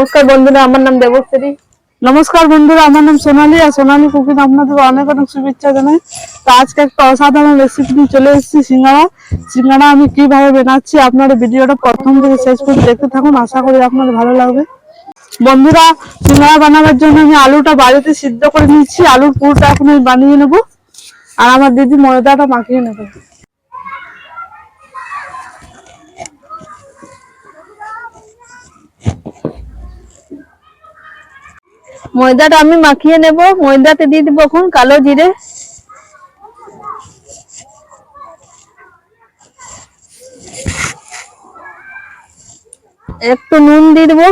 নমস্কার বন্ধুরা, আমার নাম দেবশ্রী। নমস্কার বন্ধুরা, আমার নাম সোনালি, আর সোনালি কুকিং আপনাদের অনেক অনেক শুভেচ্ছা জানাই। তো আজকে একটা অসাধারণ রেসিপি নিয়ে চলে এসেছি, সিঙ্গাড়া। সিঙ্গাড়া আমি কীভাবে বানাচ্ছি, আপনারা ভিডিওটা প্রথম থেকে শেষ পর্যন্ত দেখতে থাকুন, আশা করি আপনাদের ভালো লাগবে। বন্ধুরা, সিঙ্গাড়া বানানোর জন্য আমি আলুটা বাড়িতে সিদ্ধ করে নিচ্ছি আলুর পুরোটা এখন আমি বানিয়ে নেব। আর আমার দিদি ময়দাটা মাখিয়ে নেবে। ময়দাটা আমি মাখিয়ে নেব, ময়দাতে দিয়ে দিব এখন কালো জিরে। একটু নুন দিয়ে দেবো।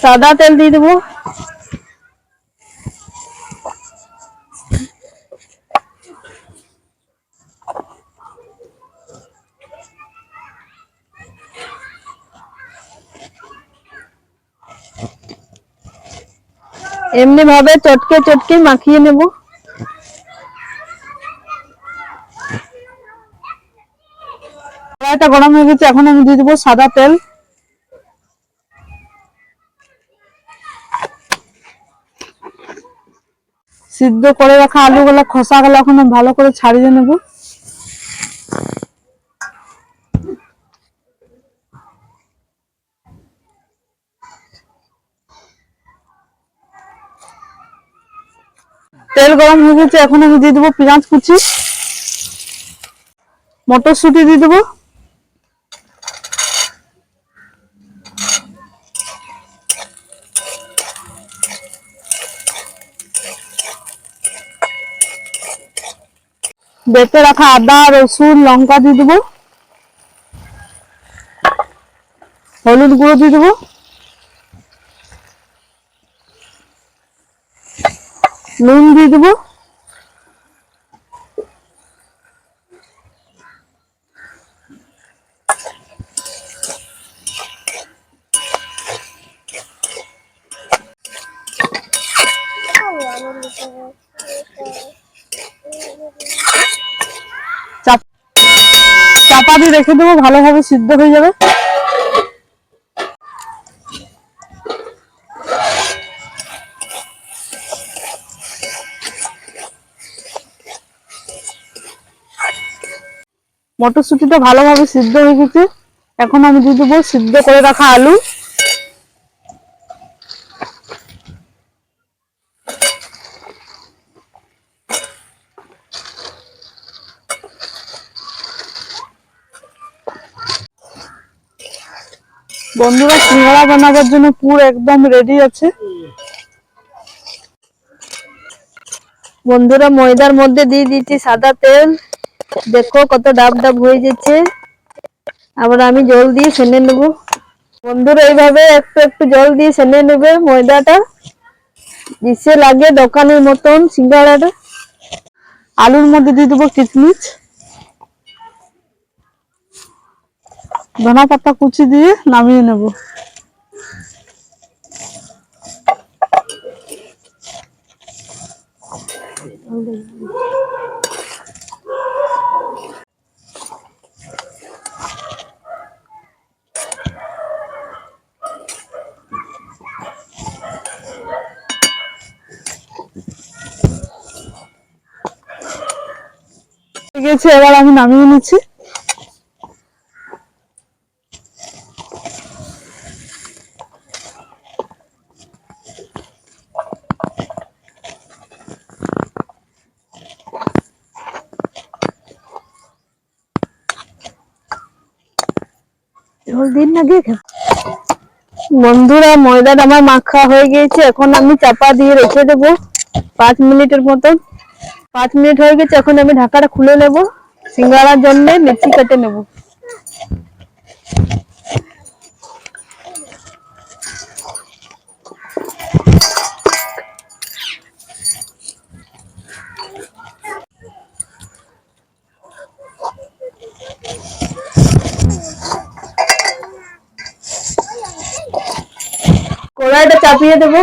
সাদা তেল দিয়ে দেবো। এমনি ভাবে চটকে চটকে মাখিয়ে নেব। কড়াইটা গরম হয়ে গেছে, এখন আমি দিয়ে দেবো সাদা তেল। সিদ্ধ করে রাখা আলুগুলো, খোসাগুলো এখন ভালো করে ছাড়িয়ে নেব। তেল গরম হয়ে গেছে, এখন আমি দিয়ে দেবো পেঁয়াজ কুচি। মটরশুঁটি দিয়ে দেবো। বেটে রাখা আদা, রসুন, লঙ্কা দিয়ে দেবো। হলুদ গুঁড়ো দিয়ে দেবো। নুন দিয়ে দেবো। চাপ- দিয়ে রেখে দেবো ভালোভাবে সিদ্ধ হয়ে যাবে। মটরশুটিটা ভালোভাবে সিদ্ধ হয়ে গেছে। এখন আমি দিয়ে দেবো সিদ্ধ করে রাখা আলু। বন্ধুরা, সিঙ্গাড়া বানাবার জন্য পুর একদম রেডি আছে। বন্ধুরা, ময়দার মধ্যে দিয়ে দিচ্ছি সাদা তেল। দেখো কত ডাব ডাব হয়ে যাচ্ছে। আবার আমি জল দিয়ে সেনে নেব। বন্ধুরা, এইভাবে একটু একটু জল দিয়ে সেনে নেবে ময়দাটা। দিশে লাগে দোকানের মতন সিঙ্গাড়াটা। আলুর মধ্যে দিয়ে দেবো কিচমিচ ধনা পাতা কুচি দিয়ে নামিয়ে নেব। হয়ে গেছে, এবার আমি নামিয়ে নিচ্ছি। দিন না বন্ধুরা ময়দাটা আমার মাখা হয়ে গিয়েছে, এখন আমি চাপা দিয়ে রেখে দেবো পাঁচ মিনিটের মতন। পাঁচ মিনিট হয়ে গেছে, এখন আমি ঢাকাটা খুলে নেব, সিঙ্গারার জন্য লিচি কেটে নেব। কড়াইটা চাপিয়ে দেবো।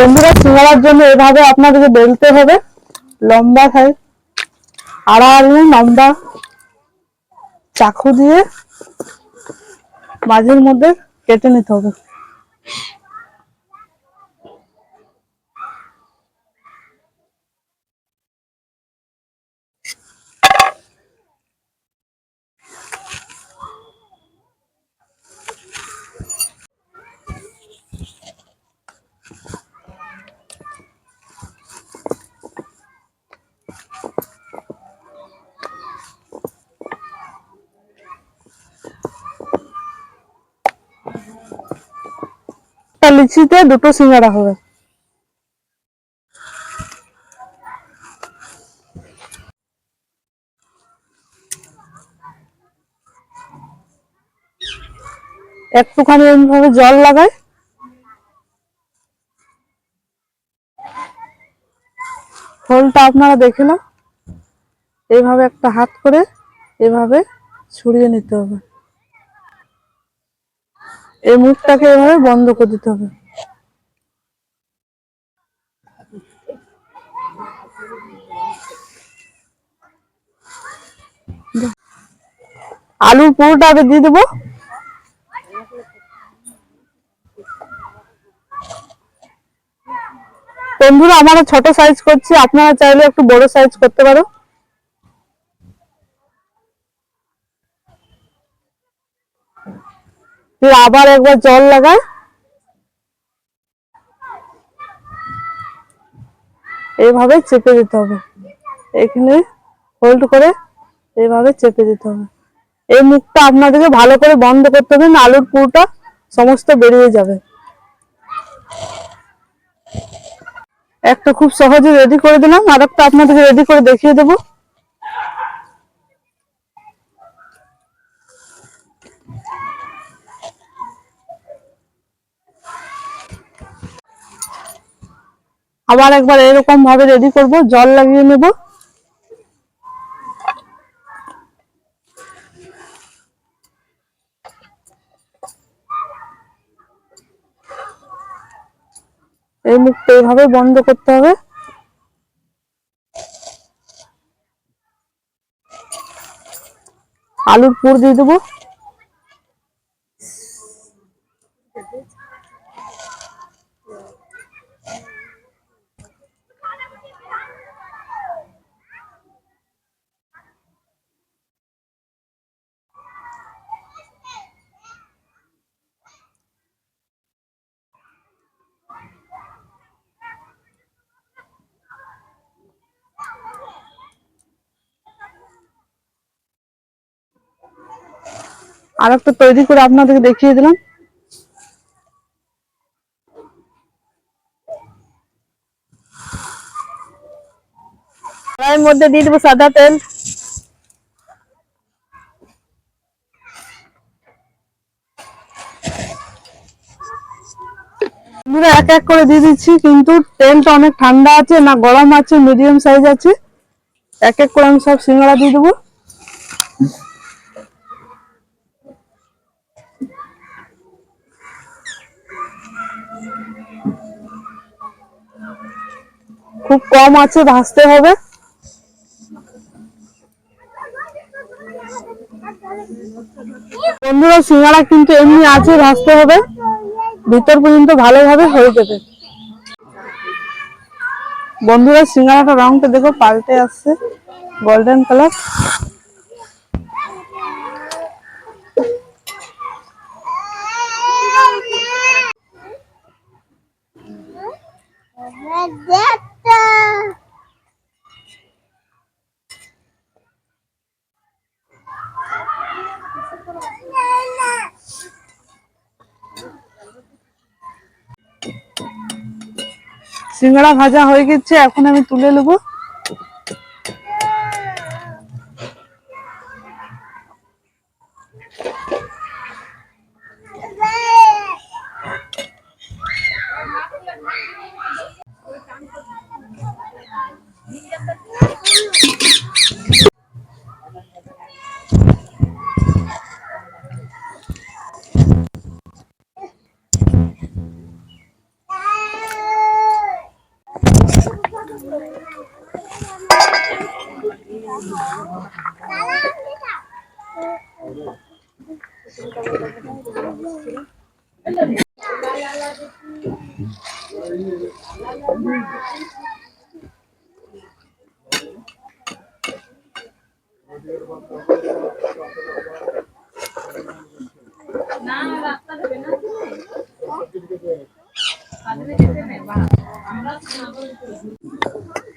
বন্ধুরা, সিঙ্গারার জন্য এভাবে আপনাদেরকে বেলতে হবে। লম্বা হয় আড়াআড়ি, লম্বা চাকু দিয়ে মাঝের মধ্যে কেটে নিতে হবে। লিচিতে দুটো সিঙ্গারা হবে। একটুখানি এইভাবে জল লাগায় হোলটা আপনারা দেখে নাও। এইভাবে একটা হাত করে এভাবে ছড়িয়ে নিতে হবে। এই মুখটাকে এভাবে বন্ধ করে দিতে হবে। আলুর পুরোটা আগে দিয়ে দেবো। বন্ধুরা আমরা ছোট সাইজ করছি, আপনারা চাইলে একটু বড় সাইজ করতে পারো। দিয়ে আবার একবার জল লাগায় এইভাবে চেপে দিতে হবে। এখানে হোল্ড করে এইভাবে চেপে দিতে হবে। এই মুখটা আপনাদেরকে ভালো করে বন্ধ করতে হবে, না আলুর পুরোটা সমস্ত বেরিয়ে যাবে। একটা খুব সহজে রেডি করে দিলাম আর একটা আপনাদেরকে রেডি করে দেখিয়ে দেবো। আবার একবার এরকম ভাবে রেডি করব, জল লাগিয়ে নেব। এই মুখটা এইভাবে বন্ধ করতে হবে। আলুর পুর দিয়ে দেবো। আর একটা তৈরি করে আপনাদেরকে দেখিয়ে দিলাম। কড়াইয়ের মধ্যে দিয়ে দেবো সাদা তেল। আমরা এক এক করে দিয়ে দিচ্ছি, কিন্তু তেলটা অনেক ঠান্ডা আছে না গরম আছে মিডিয়াম সাইজ আছে। এক এক করে আমি সব সিঙ্গারা দিয়ে দেবো। খুব কম আছে, ভাজতে হবে। বন্ধুরা, সিঙ্গারা কিন্তু এমনি আছে, ভাজতে হবে। ভিতর পর্যন্ত ভালোভাবে হয়ে যাবে। বন্ধুরা, সিঙ্গারাটা রংটা দেখো, পাল্টে আসছে গোল্ডেন কালার সিঙ্গারা ভাজা হয়ে গেছে এখন আমি তুলে নেব। আমরা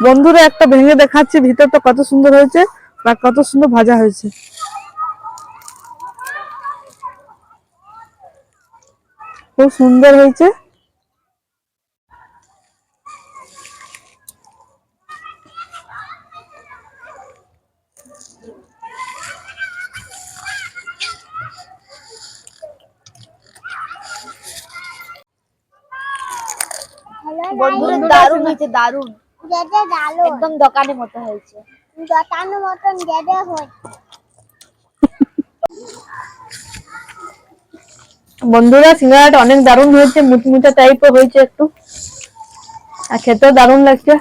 বন্ধুরা একটা ভেঙে দেখাচ্ছি ভিতরটা কত সুন্দর হয়েছে বা কত সুন্দর ভাজা হয়েছে। খুব সুন্দর হয়েছে। বন্ধুরা, দারুণ হয়েছে, দারুণ। একদম দোকানের মতো হয়েছে। দোকানের মতন গেদে হয়। বন্ধুরা সিঙ্গারাটা অনেক দারুণ হয়েছে মুচমুচা টাইপের হয়েছে একটু। আর খেতেও দারুণ লাগছে।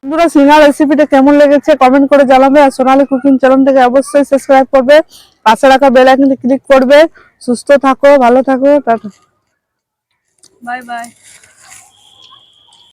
বন্ধুরা সিঙ্গার রেসিপিটা কেমন লেগেছে কমেন্ট করে জানাবে আর সোনালী কুকিং চ্যানেলটাকে অবশ্যই সাবস্ক্রাইব করবে। পাশে রাখা বেল আইকনটি ক্লিক করবে। সুস্থ থাকো ভালো থাকো টাটা। Bye bye